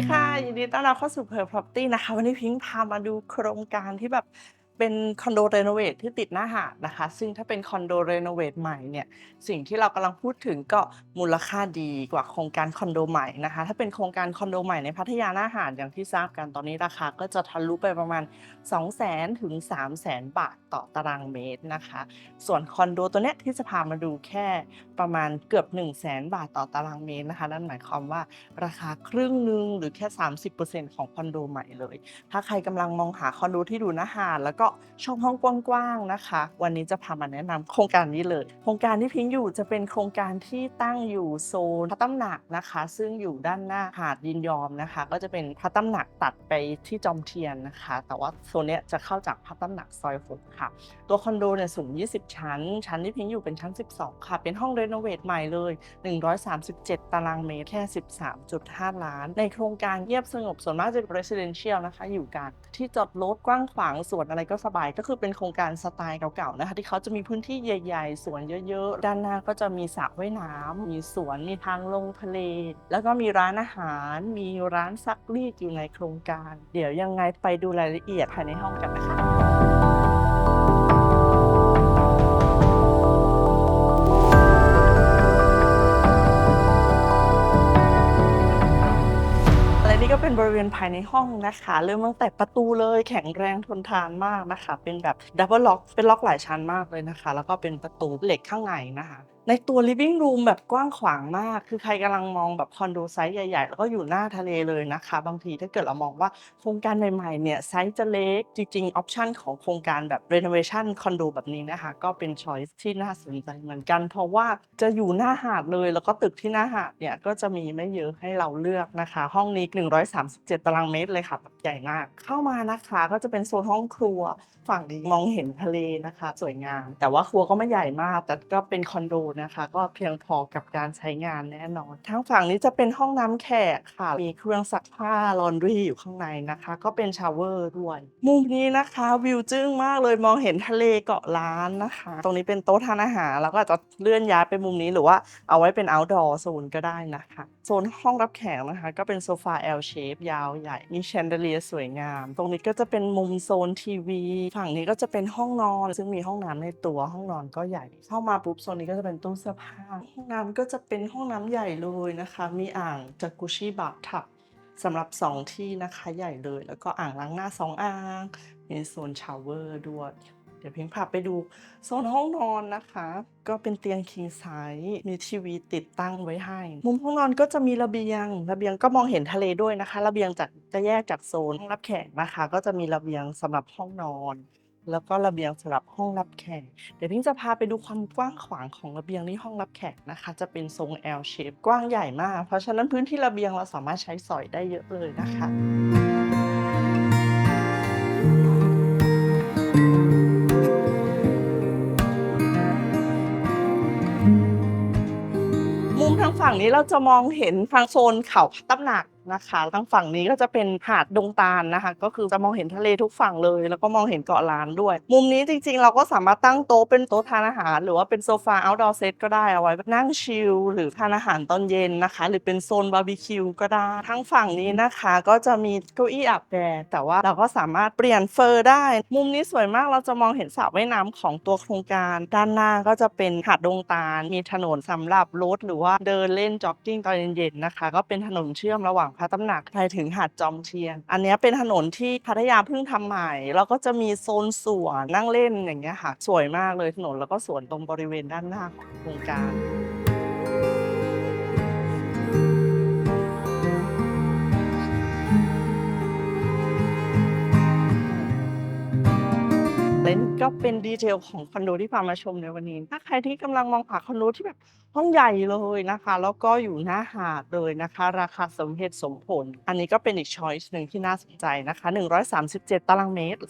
ดีค่ะ ยินดีต้อนรับเข้าสู่เพอร์พรอพตี้นะคะ วันนี้พิงพามาดูโครงการที่แบบ เป็นคอนโดรีโนเวทที่ติดหน้าหาดนะคะ ซึ่งถ้าเป็นคอนโดรีโนเวทใหม่เนี่ย สิ่งที่เรากำลังพูดถึงก็มูลค่าดีกว่าโครงการคอนโดใหม่นะคะ ถ้าเป็นโครงการคอนโดใหม่ในพัทยาหน้าหาดอย่างที่ทราบกันตอนนี้ราคาก็จะทะลุไปประมาณ 200,000ถึง300,000 บาทต่อตารางเมตรนะคะ ส่วนคอนโดตัวเนี้ยที่จะพามาดูแค่ประมาณเกือบ 1 0 0 0 0แบาทต่อตารางเมตรนะคะ นั่นหมายความว่าราคาครึ่งหนึ่งหรือแค่ 30%ของคอนโดใหม่เลย ถ้าใครกำลังมองหาคอนโดที่ดูหน้าหาดแล้วก็ช่อบห้องกว้างๆนะคะ วันนี้จะพามาแนะนำโครงการนี้เลย โครงการที่พิงอยู่จะเป็นโครงการที่ตั้งอยู่โซนพระตำหนักนะคะ ซึ่งอยู่ด้านหน้าหาดยินยอมนะคะ ก็จะเป็นพระตำหนักตัดไปที่จอมเทียนนะคะ แต่ว่าโซนเนี้ยจะเข้าจากพระตำหนักซอยหกค่ะ ตัวคอนโดเนี่ยสูง 20 ชั้น ชั้นที่พิงอยู่เป็นชั้น 12 ค่ะ เป็นห้องรีโนเวทใหม่เลย 137 ตารางเมตรแค่ 13.5 ล้าน ในโครงการเงียบสงบส่วนมากจะเป็น residential นะคะ อยู่กันที่จอดรถกว้างขวางสวนอะไรก็สบายก็คือเป็นโครงการสไตล์เก่าๆนะคะที่เขาจะมีพื้นที่ใหญ่ ๆ สวนเยอะๆ ด้านหน้าก็จะมีสระว่ายน้ำมีสวนมีทางลงทะเล แล้วก็มีร้านอาหาร มีร้านซักรีดอยู่ในโครงการ เดี๋ยวยังไงไปดูรายละเอียดภายในห้องกันนะคะ นี่ก็เป็นบริเวณภายในห้องนะคะ เริ่มตั้งแต่ประตูเลยแข็งแรงทนทานมากนะคะ เป็นแบบดับเบิลล็อกเป็นล็อกหลายชั้นมากเลยนะคะ แล้วก็เป็นประตูเหล็กข้างในนะคะ ในตัว living room แบบกว้างขวางมาก คือใครกำลังมองแบบคอนโดไซส์ใหญ่ ๆ แล้วก็อยู่หน้าทะเลเลยนะคะ บางทีถ้าเกิดเรามองว่าโครงการใหม่ๆเนี่ยไซส์จะเล็ก จริงๆ ออปชันของโครงการแบบ renovation คอนโดแบบนี้นะคะ ก็เป็น choice ที่น่าสนใจเหมือนกัน เพราะว่าจะอยู่หน้าหาดเลย แล้วก็ตึกที่หน้าหาดเนี่ยก็จะมีไม่เยอะให้เราเลือกนะคะ ห้องนี้ 137 ตารางเมตรเลยค่ะแบบใหญ่มาก เข้ามานะคะก็จะเป็นโซนห้องครัวฝั่งนี้มองเห็นทะเลนะคะ สวยงาม แต่ว่าครัวก็ไม่ใหญ่มากแต่ก็เป็นคอนโดนะคะ ก็เพียงพอกับการใช้งานแน่นอน ทั้งฝั่งนี้จะเป็นห้องน้ำแขกค่ะ มีเครื่องซักผ้าลอนดรีอยู่ข้างในนะคะ ก็เป็นชาวเวอร์ด้วย มุมนี้นะคะวิวจึ้งมากเลยมองเห็นทะเลเกาะล้านนะคะ ตรงนี้เป็นโต๊ะทานอาหารแล้วก็อาจจะเลื่อนย้ายไปมุมนี้หรือว่าเอาไว้เป็น outdoor โซนก็ได้นะคะโซนห้องรับแขกนะคะ ก็เป็นโซฟา L shape ยาวใหญ่มีแชนเดเลียสวยงาม ตรงนี้ก็จะเป็นมุมโซนทีวี ฝั่งนี้ก็จะเป็นห้องนอน ซึ่งมีห้องน้ำในตัวห้องนอนก็ใหญ่เข้ามาปุ๊บโซนนี้ก็จะเป็นตู้เสื้อผ้าห้องน้ำก็จะเป็นห้องน้ำใหญ่เลยนะคะ มีอ่างจากุชิบาทับสำหรับ 2 ที่นะคะใหญ่เลย แล้วก็อ่างล้างหน้า 2 อ่าง มีโซนชาวเวอร์ด้วย เดี๋ยวพียงพาไปดูโซนห้องนอนนะคะ ก็เป็นเตียง king size มีทีวีติดตั้งไว้ให้ มุมห้องนอนก็จะมีระเบียง ระเบียงก็มองเห็นทะเลด้วยนะคะ ระเบียงจากจะแยกจากโซนห้องรับแขกนะคะ ก็จะมีระเบียงสำหรับห้องนอน แล้วก็ระเบียงสำหรับห้องรับแขก เดี๋ยวพิงจะพาไปดูความกว้างขวางของระเบียงที่ห้องรับแขกนะคะ จะเป็นทรง L shape กว้างใหญ่มาก เพราะฉะนั้นพื้นที่ระเบียงเราสามารถใช้สอยได้เยอะเลยนะคะมุมทางฝั่งนี้เราจะมองเห็นทางโซนเขาพัตำหนักนะคะทางฝั่งนี้ก็จะเป็นหาดดงตาลนะคะ ก็คือจะมองเห็นทะเลทุกฝั่งเลย แล้วก็มองเห็นเกาะล้านด้วย มุมนี้จริงๆ เราก็สามารถตั้งโต๊ะเป็นโต๊ะทานอาหาร หรือว่าเป็นโซฟา outdoor set ก็ได้เอาไว้นั่งชิลหรือทานอาหารตอนเย็นนะคะ หรือเป็นโซนบาร์บีคิวก็ได้ทั้งฝั่งนี้นะคะ ก็จะมีเก้าอี้อาบแดดแต่ว่าเราก็สามารถเปลี่ยนเฟอร์ได้ มุมนี้สวยมากเราจะมองเห็นสระว่ายน้ำของตัวโครงการ ด้านหน้าก็จะเป็นหาดดงตาลมีถนนสำหรับรถหรือว่าเดินเล่นจ็อกกิ้งตอนเย็นๆนะคะ ก็เป็นถนนเชื่อมระหว่างพระตำหนักไปถึงหาดจอมเทียน อันนี้เป็นถนนที่พัทยาเพิ่งทำใหม่ แล้วก็จะมีโซนสวนนั่งเล่นอย่างเงี้ยค่ะ สวยมากเลยถนนแล้วก็สวนตรงบริเวณด้านหน้าของโครงการ และนี่ก็เป็นดีเทลของคอนโดที่พามาชมในวันนี้ ถ้าใครที่กำลังมองหาคอนโดที่แบบห้องใหญ่เลยนะคะ แล้วก็อยู่หน้าหาดเลยนะคะ ราคาสมเหตุสมผล อันนี้ก็เป็นอีกช้อยส์หนึ่งที่น่าสนใจนะคะ 137 ตารางเมตร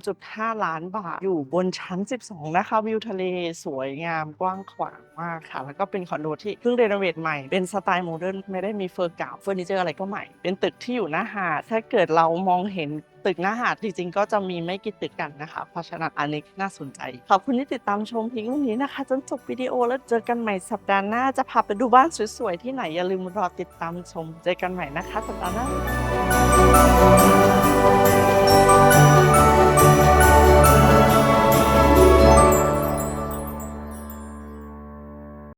13.5 ล้านบาท อยู่บนชั้น 12 นะคะ วิวทะเลสวยงามกว้างขวางมากค่ะ แล้วก็เป็นคอนโดที่เพิ่งรีโนเวทใหม่ เป็นสไตล์โมเดิร์นไม่ได้มีเฟอร์เก่าเฟอร์นิเจอร์อะไรก็ใหม่ เป็นตึกที่อยู่หน้าหาด ถ้าเกิดเรามองเห็นตึกหน้าหาดจริงๆก็จะมีไม่กี่ตึกกันนะคะ เพราะฉะนั้นอันนี้น่าสนใจ ขอบคุณที่ติดตามชมพิงวันนี้นะคะ จนจบวิดีโอแล้วเจอกันใหม่สัปดาห์หน้า จะพาไปดูบ้านสวยๆที่ไหน อย่าลืมรอติดตามชม เจอกันใหม่นะคะสัปดาห์หน้า